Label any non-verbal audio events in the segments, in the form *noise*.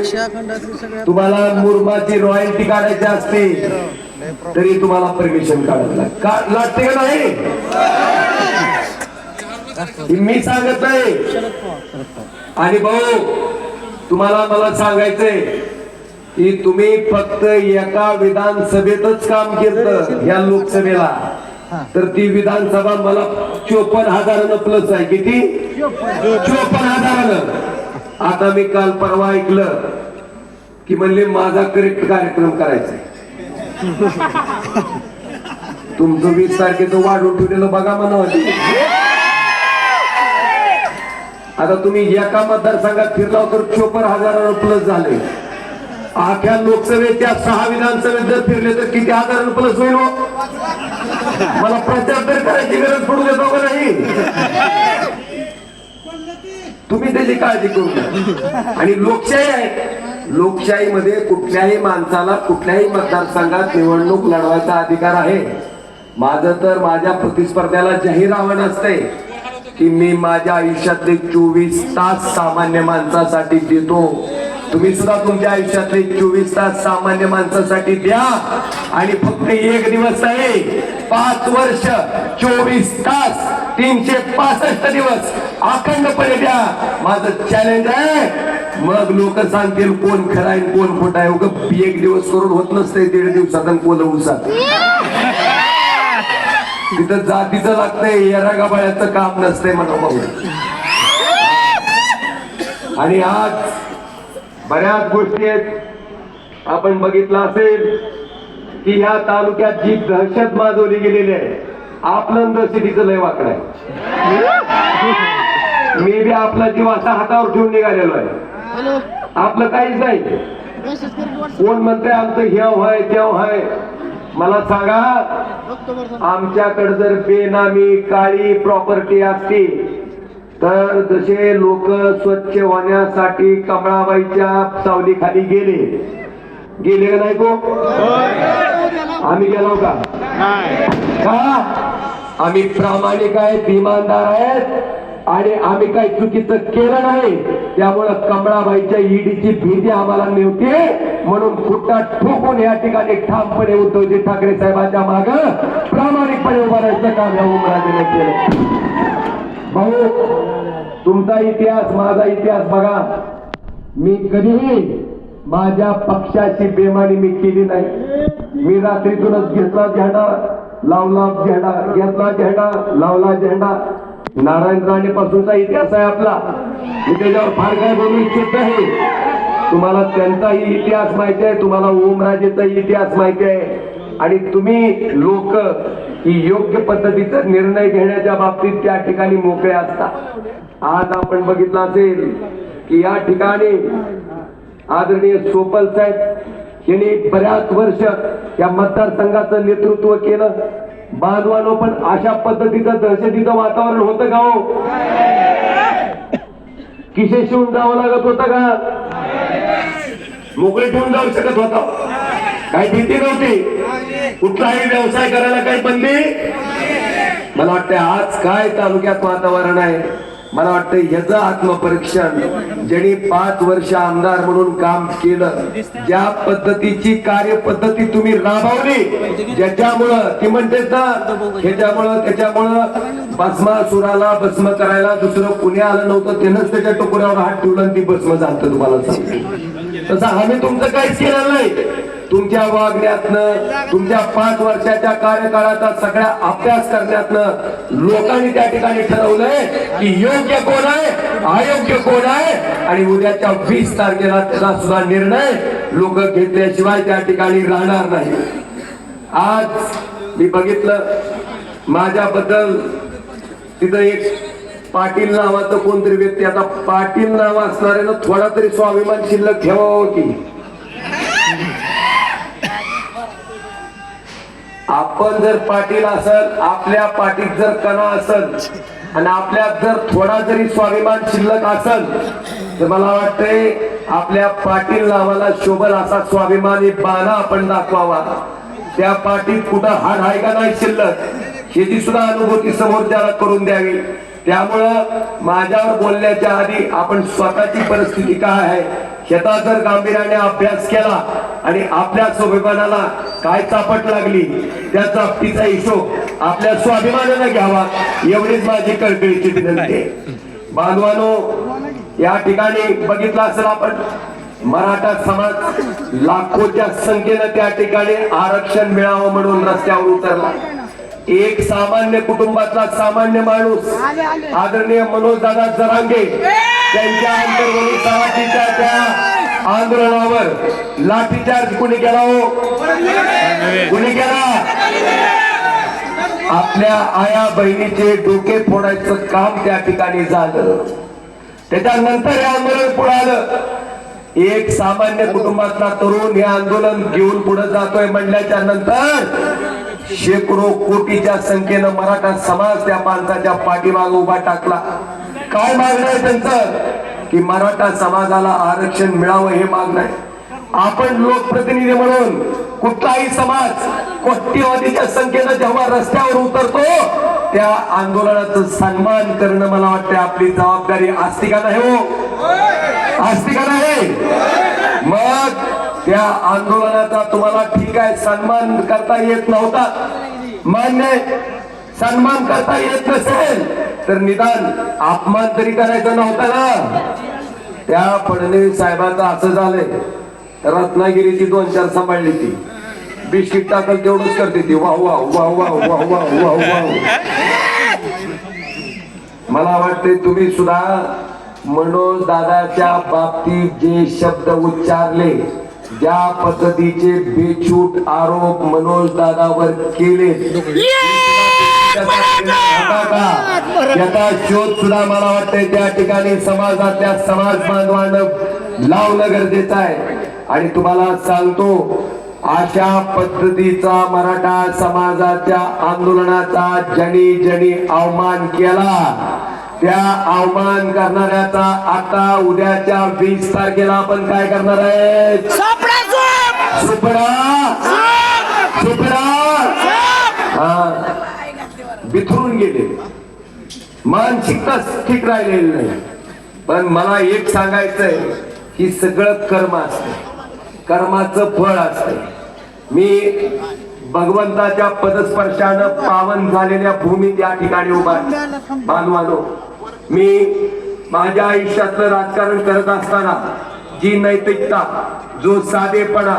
आशिया खंडातली सगळ्यात तुम्हाला मुरमाची रॉयल्टी काढायची असते तरी तुम्हाला परमिशन काढायला लागते. का लागते का नाही? मी सांगत नाही. आणि भाऊ तुम्हाला मला सांगायचंय की तुम्ही फक्त एका विधानसभेतच काम केलं या लोकसभेला. तर ती विधानसभा मला चोपन्न हजारानं प्लस आहे. किती? चोपन्न हजारानं. आता मी काल परवा ऐकलं की म्हणले माझा करेक्ट कार्यक्रम करायचा *laughs* तुमचं वीस तारखेचं वाढून ठेवलेलं बघा म्हणा आता तुम्ही एका मतदारसंघात फिरला तर चोपन्न हजारानं प्लस झाले. आख्या लोकसभेच्या सहा विधानसभेत जर फिरले तर किती हजारानं प्लस होईल हो? मला प्रचार तर करायची गरज पडू देतो का नाही तुम्ही त्याची काळजी करू नका. आणि लोकशाही आहे. लोकशाहीमध्ये कुठल्याही माणसाला कुठल्याही मतदारसंघात निवडणूक लढवायचा अधिकार आहे. माझं तर माझ्या प्रतिस्पर्ध्याला जाहीर आव्हान असतंय की मी माझ्या आयुष्यातले चोवीस तास सामान्य माणसासाठी देतो. तुम्ही सुद्धा तुमच्या आयुष्यातले चोवीस तास सामान्य माणसासाठी द्या. आणि फक्त एक दिवस आहे पाच वर्ष चोवीस तास तीनशे पासष्ट दिवस अखंडपणे द्या. माझं चॅलेंज आहे. मग लोक सांगतील कोण खरं आहे कोण खोट आहे. उगं एक दिवस करून होत नसते दीड दिवसात आणि कोण उसात तिथं जातीचं लागतंय येरा गाबाळ्याचं काम नसतंय म्हणा भाऊ. आणि आज बऱ्याच गोष्टी आहेत. आपण बघितलं असेल की ह्या तालुक्यात जी दहशत माजवली गेलेली आहे आपलं सिटीचं लय वाकड आहे. मी बी आपला जीव असा हातावर ठेवून निघालेलो आहे. हॅलो. आपलं काहीच नाही. कोण म्हणतंय आमचं ह्याव आहे त्याव आहे मला सांगा आमच्याकडे जर बेनामी काळी प्रॉपर्टी असती तर जसे लोक स्वच्छ होण्यासाठी कमळाबाईच्या सावलीखाली गेले. गेले का नाही को आम्ही गेलो का? का? आम्ही प्रामाणिक आहेत इमानदार आहेत. आणि आम्ही काही चुकीचं केलं नाही? त्यामुळं कमळाबाईच्या ईडीची भीती आम्हाला नव्हती म्हणून पुट्टा ठोकून या ठिकाणी ठामपणे उद्धवजी ठाकरे साहेबांच्या माग प्रामाणिकपणे उभारायचं राहायचं काम या उमराजेने केलं. भाऊ तुमचा इतिहास माझा इतिहास बघा. मी कधीही माझ्या पक्षाची बेमानी मी केली नाही. मी रात्रीतूनच घेतला झेंडा लावला झेंडा घेतला झेंडा लावला झेंडा. नारायण राणे पासूनचा इतिहास आहे आपला. मी त्याच्यावर फार काय बोलू इच्छित नाही. तुम्हाला त्यांचाही इतिहास माहिती आहे तुम्हाला ओमराजेचाही इतिहास माहिती आहे. आणि तुम्ही लोक ही योग्य पद्धतीचा निर्णय घेण्याच्या बाबतीत त्या ठिकाणी मोकळे असतात आज आपण बघितलं असेल की या ठिकाणी आदरणीय सोपल साहेब यांनी बऱ्याच वर्ष या मतदारसंघाचं नेतृत्व केलं. बांधवानो पण अशा पद्धतीचं दहशतीचं वातावरण होतं का हो? किशे शिवून जावं लागत होतं का? मोकळे ठेवून जाऊ शकत होता. काही भीती नव्हती. कुठलाही व्यवसाय करायला काही बंदी? मला वाटतं आज काय तालुक्यात वातावरण आहे? मला वाटतं ह्याचं आत्मपरीक्षण ज्यांनी पाच वर्ष आमदार म्हणून काम केलं ज्या पद्धतीची कार्यपद्धती तुम्ही राबवली ज्याच्यामुळं ती म्हणते ना ह्याच्यामुळं त्याच्यामुळं भस्मासुराला भस्म करायला दुसरं कुणी आलं नव्हतं त्यानंच त्याच्या टोकऱ्यावर हात ठेवला आणि ती भस्म झालं तुम्हाला सांगते. तसं आम्ही तुमचं काहीच केलं नाही. तुमच्या वागण्यातनं तुमच्या पाच वर्षाच्या कार्यकाळाचा सगळ्या अभ्यास करण्यातनं लोकांनी त्या ठिकाणी ठरवलंय की योग्य कोण आहे अयोग्य कोण आहे? आणि उद्याच्या वीस तारखेला त्याचा सुद्धा निर्णय लोक घेतल्याशिवाय त्या ठिकाणी राहणार नाही. आज मी बघितलं माझ्याबद्दल तिथं एक पाटील नावाचं कोणतरी व्यक्ती आता पाटील नाव असणाऱ्यानं थोडा तरी स्वाभिमान शिल्लक ठेवावं की आपण जर पाटील असल आपल्या पाठीत जर कणा असल आणि आपल्यात जर थोडा जरी स्वाभिमान शिल्लक असल तर मला वाटतंय आपल्या पाटील नावाला शोभल असा स्वाभिमानी बाणा आपण दाखवावा. त्या पाठीत कुठं हाड आहे का नाही शिल्लक ह्याची सुद्धा अनुभूती समोर त्याला करून द्यावी. त्यामुळं माझ्यावर बोलण्याच्या आधी आपण स्वतःची परिस्थिती काय आहे शेता जर गांभीर्याने अभ्यास केला आणि आपल्या स्वाभिमानाला काय चापट लागली? त्या चापटीचा हिशोब आपल्या स्वाभिमानानं घ्यावा. एवढीच माझी कळकळीची विनंती आहे. बांधवानो या ठिकाणी बघितलं असेल आपण मराठा समाज लाखोच्या संख्येनं त्या ठिकाणी आरक्षण मिळावं म्हणून रस्त्यावर उतरला. एक सामान्य कुटुंबातला सामान्य माणूस आदरणीय मनोज दादा जरांगे त्यांच्या अंतर्गत आंदोलनावर लाठीचार्ज कुणी केला हो? कुणी केला? आपल्या आया बहिणीचे डोके फोडायचं काम त्या ठिकाणी झालं. त्याच्यानंतर हे आंदोलन पुढे आलं. एक सामान्य कुटुंबातला तरुण हे आंदोलन घेऊन पुढे जातोय म्हणल्याच्या नंतर शेकडो कोटीच्या संख्येनं मराठा समाज त्या माणसाच्या पाठीमागे उभा टाकला. काय मागणं आहे त्यांचं? की मराठा समाजाला आरक्षण मिळावं हे मागणं आहे. आपण लोकप्रतिनिधी म्हणून कुठलाही समाज कोट्यवधीच्या संख्येनं जेव्हा रस्त्यावर उतरतो त्या आंदोलनाचं सन्मान करणं मला वाटतं आपली जबाबदारी आस्तिका नाही हो. आस्तिका नाही मग त्या आंदोलनाचा तुम्हाला ठीक आहे सन्मान करता येत नव्हता. मान्य सन्मान करता येत नसेल तर निदान अपमान तरी करायचा नव्हता ना. त्या फडणवीस साहेबांचं असं झालंय. रत्नागिरीची दोन चार सांभाळली ती. बिस्किट टाकल तेवढंच करते ती. वाह वाह वाह वाह वाह वाह वाह वाह. मला वाटते तुम्ही सुद्धा मनोज दादाच्या बाबतीत जे शब्द उच्चारले ज्या पद्धतीचे बेछूट आरोप मनोज दादावर केले याचा शोध सुद्धा मला वाटतंय त्या ठिकाणी समाजातल्या समाज बांधवांना लावणं गरजेचं आहे. आणि तुम्हाला सांगतो अशा पद्धतीचा मराठा समाजाच्या आंदोलनाचा जनी जनी अवमान केला. त्या अवमान करणाऱ्याचा आता उद्याच्या वीस तारखेला आपण काय करणार आहे सुपडा सुपडा बिथरून गेले मानसिकताच ठीक राहिलेली नाही. पण मला एक सांगायचंय की सगळं कर्म असते कर्माचं फळ असते मी भगवंताच्या पदस्पर्शानं पावन झालेल्या भूमीत या ठिकाणी उभा बांधवानो मी माझ्या आयुष्यातलं राजकारण करत असताना जी नैतिकता जो साधेपणा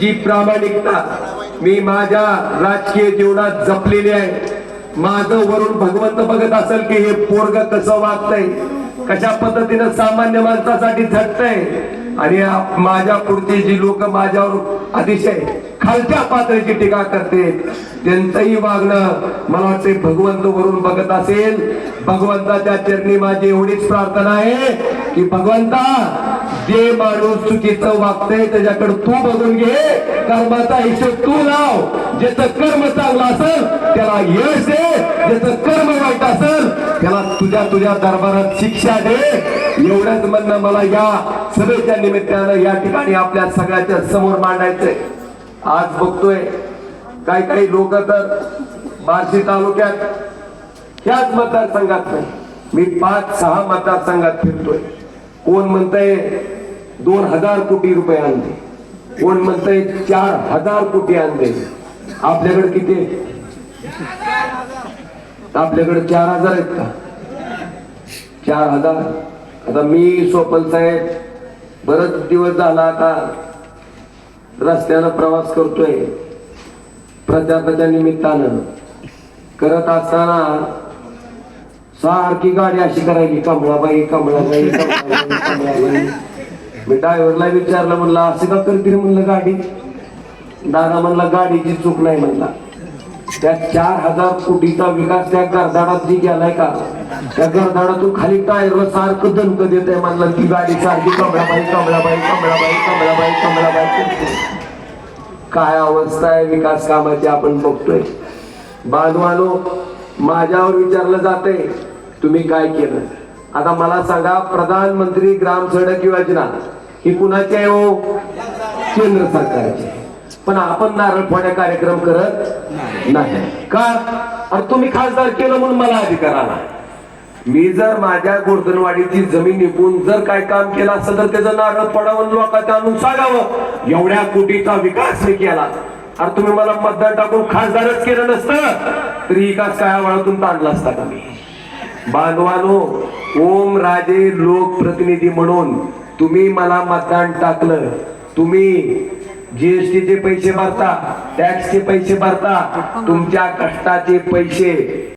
जी प्रामाणिकता मी माझ्या राजकीय जीवनात जपलेली आहे माझं वरून भगवंत बघत असेल की हे पोरग कसं वागतंय? कशा पद्धतीनं सामान्य माणसासाठी झटतंय? आणि माझ्या पुढची जी लोक माझ्यावर अतिशय खालच्या पातळीची टीका करते त्यांचंही वागणं मला वाटते भगवंत वरून बघत असेल. भगवंताच्या चरणी माझी एवढीच प्रार्थना आहे की भगवंता जे माणूस चुकीचं वागतंय त्याच्याकडे तू बघून घे. कर्माचा हिशोब तू लाव. ज्याचं कर्म चांगलं असेल त्याला यश दे. ज्याचं कर्म वाईट असेल त्याला तुझ्या तुझ्या दरबारात शिक्षा दे. एवढंच म्हणणं मला या सभेच्या निमित्तानं या ठिकाणी आपल्या सगळ्याच्या समोर मांडायचंय. आज बघतोय काही काही लोक तर बार्शी तालुक्यात ह्याच मतदारसंघात नाही मी पाच सहा मतदारसंघात फिरतोय. कोण म्हणतंय दोन हजार कोटी रुपये आणले? कोण म्हणतंय चार हजार कोटी आणले? आपल्याकडे किती आपल्याकडे चार हजार आहेत का? चार हजार? आता मी सोपल साहेब बरच दिवस झाला आता रस्त्यानं प्रवास करतोय. प्रचाराच्या निमित्तानं. करत असताना सारखी गाडी अशी करायची कमळाबाई कमळाबाई कमळाबाई कमळाबाई मी ड्रायव्हरला विचारलं म्हणलं असं का करते रे म्हणलं गाडी. दादा म्हणला गाडीची चूक नाही म्हणला. त्या चार हजार कोटीचा विकास त्या गरदाडात जी गेलाय का? त्या गरदाडातून खाली टायर सारखं दणक देत आहे म्हणलं. ती गाडी सारखी कमळाबाई कमळाबाई कमळाबाई कमळाबाई कमळाबाई काय अवस्था आहे विकास कामाची आपण बघतोय. बांधवानो माझ्यावर विचारलं जाते तुम्ही काय केलं? आता मला सांगा प्रधानमंत्री ग्राम सडक योजना ही कुणाची आहे हो? केंद्र सरकारची. पण आपण नारळ फोड्या कार्यक्रम करत नाही. का? अरे तुम्ही खासदार केलं म्हणून मला अधिकार आला. मी जर माझ्या गोर्धनवाडीची जमीन निपून जर काय काम केलं असतं तर त्याचं नारळ पडावं लोकांत आणून सांगावं. एवढ्या कोटीचा विकास मी केला. अरे तुम्ही मला मतदान टाकून खासदारच केलं नसतं. तरी विकास काय आवडातून ताणला असता का मी? बांधवानो ओम राजे लोकप्रतिनिधी म्हणून तुम्ही मला मतदान टाकलं. तुम्ही जीएसटीचे पैसे भरता टॅक्सचे पैसे भरता तुमच्या कष्टाचे पैसे